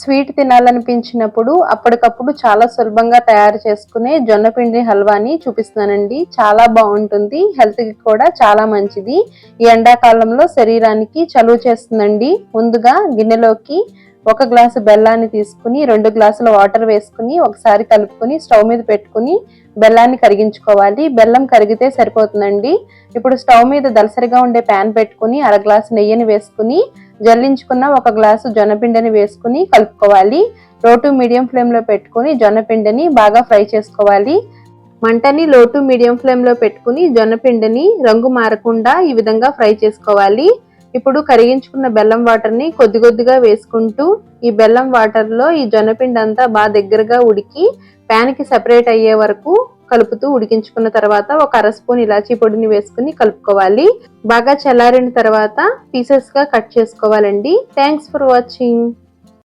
Sweet తినాలనిపించినప్పుడు అప్పటికప్పుడు చాలా సులభంగా తయారు చేసుకునే జొన్న పిండి హల్వాని చూపిస్తున్నానండి. చాలా బాగుంటుంది. హెల్త్కి కూడా చాలా మంచిది. ఈ ఎండాకాలంలో శరీరానికి చలువ చేస్తుందండి. ముందుగా గిన్నెలోకి ఒక గ్లాసు బెల్లాన్ని తీసుకుని రెండు గ్లాసుల వాటర్ వేసుకుని ఒకసారి కలుపుకొని స్టవ్ మీద పెట్టుకుని బెల్లాన్ని కరిగించుకోవాలి. బెల్లం కరిగితే సరిపోతుందండి. ఇప్పుడు స్టవ్ మీద దలసరిగా ఉండే ప్యాన్ పెట్టుకుని అర గ్లాసు నెయ్యిని వేసుకుని జల్లించుకున్న ఒక గ్లాసు జొన్నపిండిని వేసుకుని కలుపుకోవాలి. లో టు మీడియం ఫ్లేమ్లో పెట్టుకుని జొన్నపిండిని బాగా ఫ్రై చేసుకోవాలి. మంటని లో టు మీడియం ఫ్లేమ్లో పెట్టుకుని జొన్నపిండిని రంగు మారకుండా ఈ విధంగా ఫ్రై చేసుకోవాలి. ఇప్పుడు కరిగించుకున్న బెల్లం వాటర్ని కొద్ది కొద్దిగా వేసుకుంటూ ఈ బెల్లం వాటర్లో ఈ జొన్నపిండి అంతా బాగా దగ్గరగా ఉడికి ప్యాన్కి సెపరేట్ అయ్యే వరకు కలుపుతూ ఉడికించుకున్న తర్వాత ఒక అర స్పూన్ ఇలాచీ పొడిని వేసుకుని కలుపుకోవాలి. బాగా చల్లారిన తర్వాత పీసెస్గా కట్ చేసుకోవాలండి. Thanks for watching